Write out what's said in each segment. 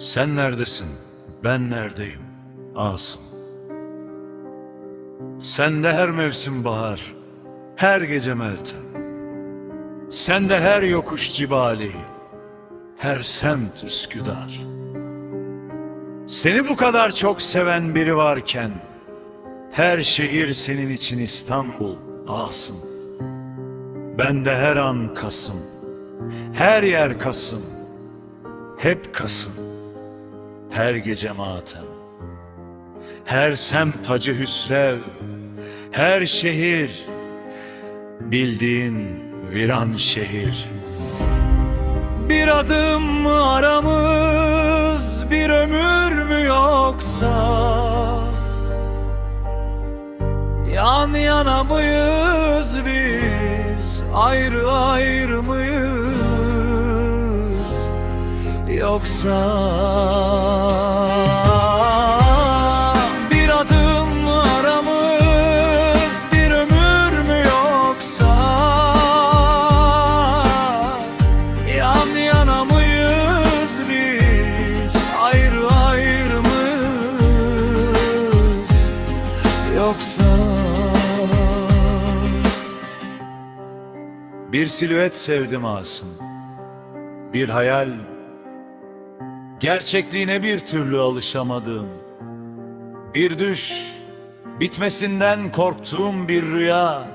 Sen neredesin? Ben neredeyim? Asım. Sende her mevsim bahar, her gece meltem. Sende her yokuş cibali, her semt Üsküdar. Seni bu kadar çok seven biri varken, her şehir senin için İstanbul, Asım. Bende her an Kasım, her yer Kasım, hep Kasım, her gece matem. Her semt acı hüsrev, her şehir bildiğin viran şehir. Bir adım mı aramız, bir ömür mü yoksa? Yan yana mıyız biz, ayrı ayrı mıyız? Yoksa Bir silüet sevdim Asım. Bir hayal. Gerçekliğine bir türlü alışamadım. Bir düş. Bitmesinden korktuğum bir rüya.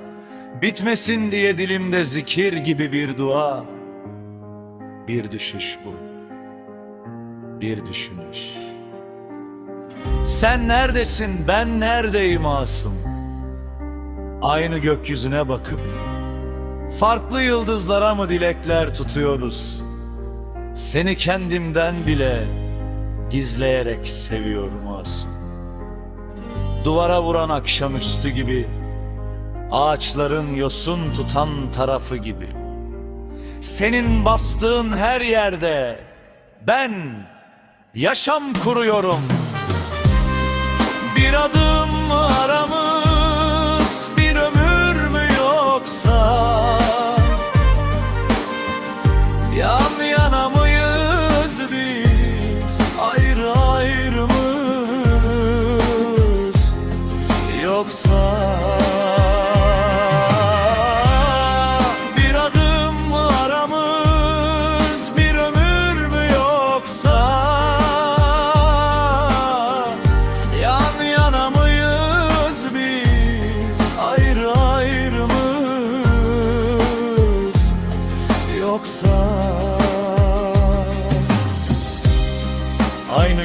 Bitmesin diye dilimde zikir gibi bir dua. Bir düşüş bu. Bir düşünüş. Sen neredesin? Ben neredeyim Asım? Aynı gökyüzüne bakıp Farklı yıldızlara mı dilekler tutuyoruz? Seni kendimden bile Gizleyerek seviyorum Asım. Duvara vuran akşamüstü gibi Ağaçların yosun tutan tarafı gibi. Senin bastığın her yerde Ben yaşam kuruyorum. Bir adım mı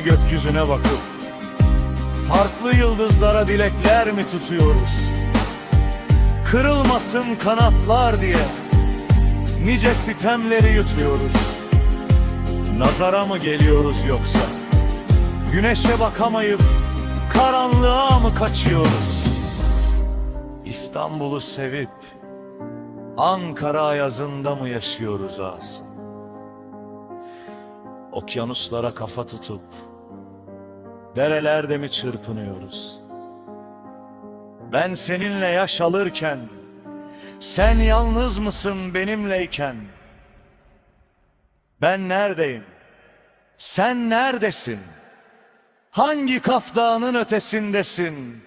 Gökyüzüne bakıp Farklı yıldızlara dilekler mi tutuyoruz? Kırılmasın kanatlar diye Nice sitemleri yutuyoruz Nazara mı geliyoruz yoksa? Güneşe bakamayıp karanlığa mı kaçıyoruz? İstanbul'u sevip Ankara yazında mı yaşıyoruz Asım? Okyanuslara kafa tutup Derelerde mi çırpınıyoruz? Ben seninle yaş alırken Sen yalnız mısın benimleyken? Ben neredeyim? Sen neredesin? Hangi kaftanın ötesindesin?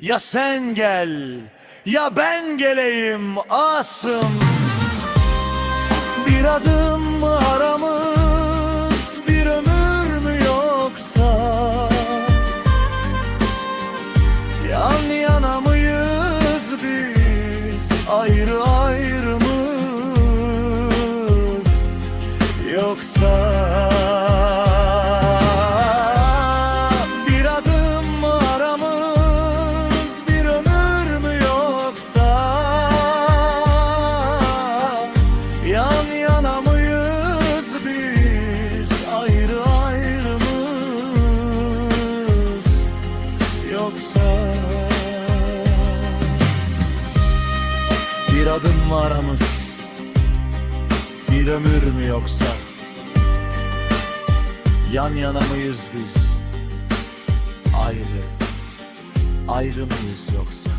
Ya sen gel, ya ben geleyim Asım. Bir adım mı Yoksa bir adım mı aramız, bir ömür mü yoksa? Yan yana mıyız biz, ayrı ayrı mıyız? Yoksa bir adım mı aramız, bir ömür mü yoksa? Yan yana mıyız biz? Ayrı, ayrı mıyız yoksa?